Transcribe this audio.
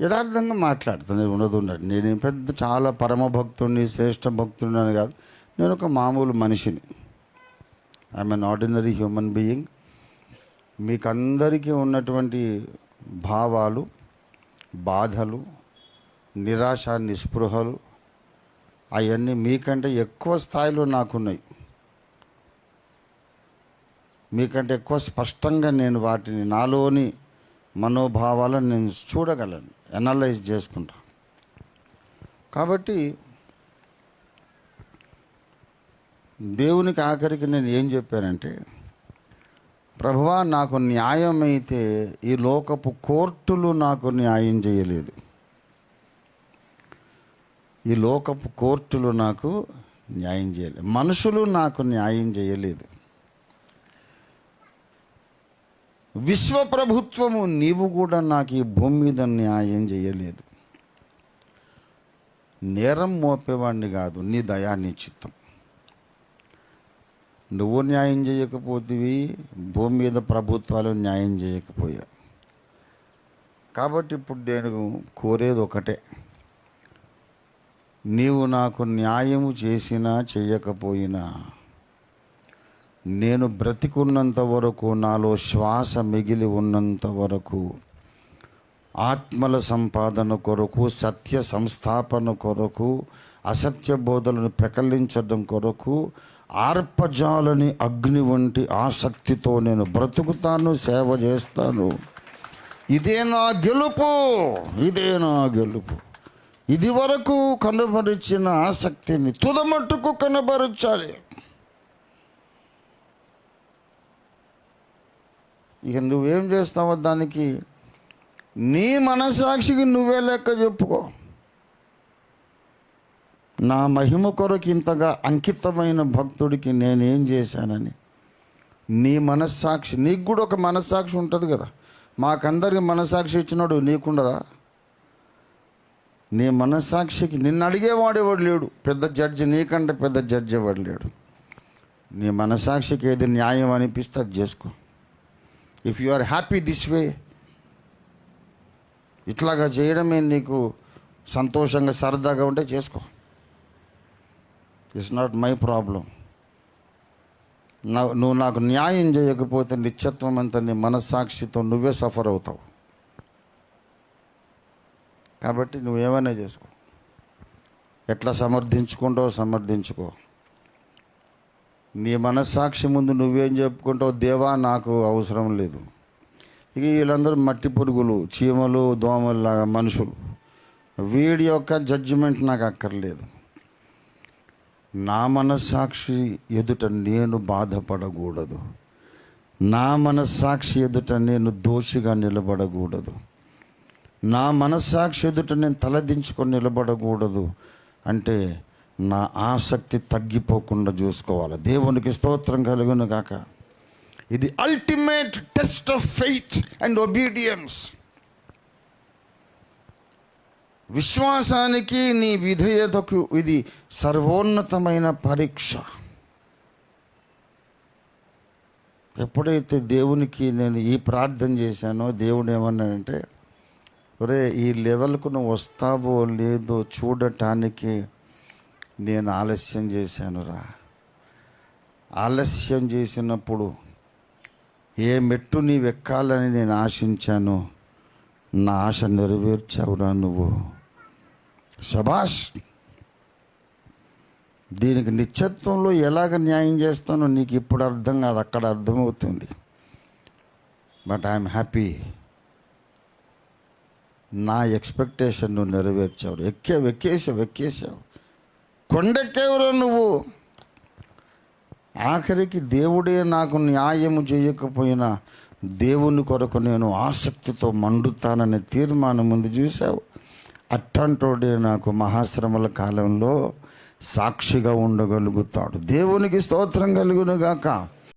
యథార్థంగా మాట్లాడుతాను ఉండదు ఉండదు నేను పెద్ద చాలా పరమ భక్తుడిని శ్రేష్ఠ భక్తుడిని అని కాదు. నేను ఒక మామూలు మనిషిని. I'm an ordinary human being మీకు అందరికీ ఉన్నటువంటి భావాలు బాధలు నిరాశ నిస్పృహలు అవన్నీ మీకంటే ఎక్కువ స్థాయిలో నాకున్నాయి. మీకంటే ఎక్కువ స్పష్టంగా నేను వాటిని నాలోని మనోభావాలను నేను చూడగలను అనలైజ్ చేసుకుంటా. కాబట్టి దేవునికి ఆఖరికి నేను ఏం చెప్పానంటే ప్రభువా నాకు న్యాయం అయితే ఈ లోకపు కోర్టులు నాకు న్యాయం చేయలేదు. ఈ లోకపు కోర్టులు నాకు న్యాయం చేయలేదు. మనుషులు నాకు న్యాయం చేయలేదు. విశ్వప్రభుత్వము నీవు కూడా నాకు ఈ భూమి మీద న్యాయం చేయలేదు. నేరం మోపేవాడిని కాదు నీ దయా నీ చిత్తం. నువ్వు న్యాయం చేయకపోతేవి భూమి మీద ప్రభుత్వాలు న్యాయం చేయకపోయా. కాబట్టి ఇప్పుడు నేను కోరేది ఒకటే. నీవు నాకు న్యాయము చేసినా చేయకపోయినా నేను బ్రతికున్నంత వరకు నాలో శ్వాస మిగిలి ఉన్నంత వరకు ఆత్మల సంపాదన కొరకు సత్య సంస్థాపన కొరకు అసత్య బోధలను పెకలించడం కొరకు ఆర్పజాలని అగ్ని వంటి ఆసక్తితో నేను బ్రతుకుతాను సేవ చేస్తాను. ఇదే నా గెలుపు ఇదే నా గెలుపు. ఇది వరకు కనబరిచిన ఆసక్తిని తుదమట్టుకు కనబరచాలి. ఇక నువ్వేం చేస్తావో దానికి నీ మనసాక్షికి నువ్వే లెక్క చెప్పుకో. నా మహిమ కొరకు ఇంతగా అంకితమైన భక్తుడికి నేనేం చేశానని. నీ మనస్సాక్షి నీకు కూడా ఒక మనస్సాక్షి ఉంటుంది కదా. మాకందరికి మనస్సాక్షి ఇచ్చినాడు నీకుండదా? నీ మనస్సాక్షికి నిన్ను అడిగేవాడేవాడు లేడు. పెద్ద జడ్జి నీకంటే పెద్ద జడ్జి ఎవడు లేడు. నీ మనస్సాక్షికి ఏది న్యాయం అనిపిస్తే అది చేసుకో. If you are happy this way ఇట్లాగా చేయడమే నీకు సంతోషంగా సరదాగా ఉంటే చేసుకో. ఇట్స్ నాట్ మై ప్రాబ్లం నా నువ్వు నాకు న్యాయం చేయకపోతే నిత్యత్వం అంతా నీ మనస్సాక్షితో నువ్వే సఫర్ అవుతావు. కాబట్టి నువ్వేమైనా చేసుకో. ఎట్లా సమర్థించుకుంటావో సమర్థించుకో. నీ మనస్సాక్షి ముందు నువ్వేం చెప్పుకుంటావు? దేవా నాకు అవసరం లేదు. ఇక వీళ్ళందరూ మట్టి పురుగులు చీమలు దోమలు లాగా మనుషులు. వీడి యొక్క జడ్జిమెంట్ నాకు అక్కర్లేదు. నా మనస్సాక్షి ఎదుట నేను బాధపడకూడదు. నా మనస్సాక్షి ఎదుట నేను దోషిగా నిలబడకూడదు. నా మనస్సాక్షి ఎదుట నేను తలదించుకొని నిలబడకూడదు. అంటే నా ఆసక్తి తగ్గిపోకుండా చూసుకోవాలి. దేవునికి స్తోత్రం కలుగును గాక. ఇది ultimate test of faith and obedience విశ్వాసానికి నీ విధేయతకు ఇది సర్వోన్నతమైన పరీక్ష. ఎప్పుడైతే దేవునికి నేను ఈ ప్రార్థన చేశానో దేవుడు ఏమన్నాడంటే ఒరే ఈ లెవెల్కు నువ్వు వస్తావో లేదో చూడటానికి నేను ఆలస్యం చేశానురా. ఆలస్యం చేసినప్పుడు ఏ మెట్టు నీవు ఎక్కాలని నేను ఆశించాను నా ఆశ నెరవేర్చావురా నువ్వు. శభాష్ దీనికి నిత్యత్వంలో ఎలాగ న్యాయం చేస్తానో నీకు ఇప్పుడు అర్థం కాదు అక్కడ అర్థమవుతుంది. But I'm happy. నా ఎక్స్పెక్టేషన్ నువ్వు నెరవేర్చావు. ఎక్కే ఎక్కేసావు ఎక్కేసావు కొండెక్కేవరా నువ్వు? ఆఖరికి దేవుడే నాకు న్యాయము చేయకపోయినా దేవుని కొరకు నేను ఆసక్తితో మండుతాననే తీర్మానం ముందు చూశావు. అట్టంటోడే నాకు మహాశ్రమల కాలంలో సాక్షిగా ఉండగలుగుతాడు. దేవునికి స్తోత్రం కలుగునుగాక.